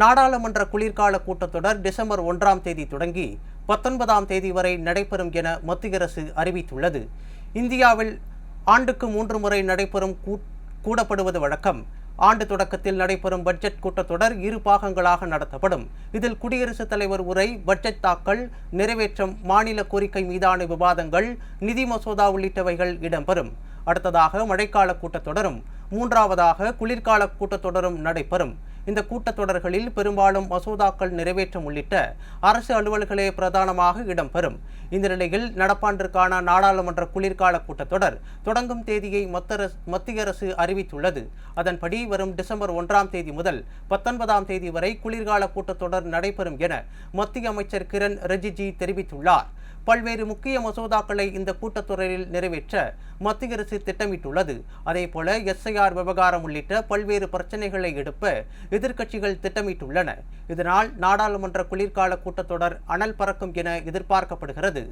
நாடாளுமன்ற குளிர்கால கூட்டத்தொடர் டிசம்பர் ஒன்றாம் தேதி தொடங்கி பத்தொன்பதாம் தேதி வரை நடைபெறும் என மத்திய அரசு அறிவித்துள்ளது. இந்தியாவில் ஆண்டுக்கு மூன்று முறை நடைபெறும் கூடப்படுவது வழக்கம். ஆண்டு தொடக்கத்தில் நடைபெறும் பட்ஜெட் கூட்டத்தொடர் இரு பாகங்களாக நடத்தப்படும். இதில் குடியரசுத் தலைவர் உரை பட்ஜெட் தாக்கல் நிறைவேற்றம் மாநில கோரிக்கை மீதான விவாதங்கள் நிதி மசோதா உள்ளிட்டவைகள் இடம்பெறும். அடுத்ததாக மழைக்கால கூட்டத்தொடரும் மூன்றாவதாக குளிர்கால கூட்டத்தொடரும் நடைபெறும். இந்த கூட்டத்தொடர்களில் பெரும்பாலும் மசோதாக்கள் நிறைவேற்றம் உள்ளிட்ட அரசு அலுவல்களே பிரதானமாக இடம்பெறும். இந்த நிலையில் நடப்பாண்டிற்கான நாடாளுமன்ற குளிர்கால கூட்டத்தொடர் தொடங்கும் தேதியை மத்திய அரசு அறிவித்துள்ளது. அதன்படி வரும் டிசம்பர் ஒன்றாம் தேதி முதல் பத்தொன்பதாம் தேதி வரை குளிர்கால கூட்டத்தொடர் நடைபெறும் என மத்திய அமைச்சர் கிரண் ரிஜிஜி தெரிவித்துள்ளார். பல்வேறு முக்கிய மசோதாக்களை இந்த கூட்டத்தொடரில் நிறைவேற்ற மத்திய அரசு திட்டமிட்டுள்ளது. அதேபோல எஸ்ஐஆர் விவகாரம் உள்ளிட்ட பல்வேறு பிரச்சனைகளை எடுப்ப எதிர்க்கட்சிகள் திட்டமிட்டுள்ளன. இதனால் நாடாளுமன்ற குளிர்கால கூட்டத்தொடர் அனல் பறக்கும் என எதிர்பார்க்கப்படுகிறது.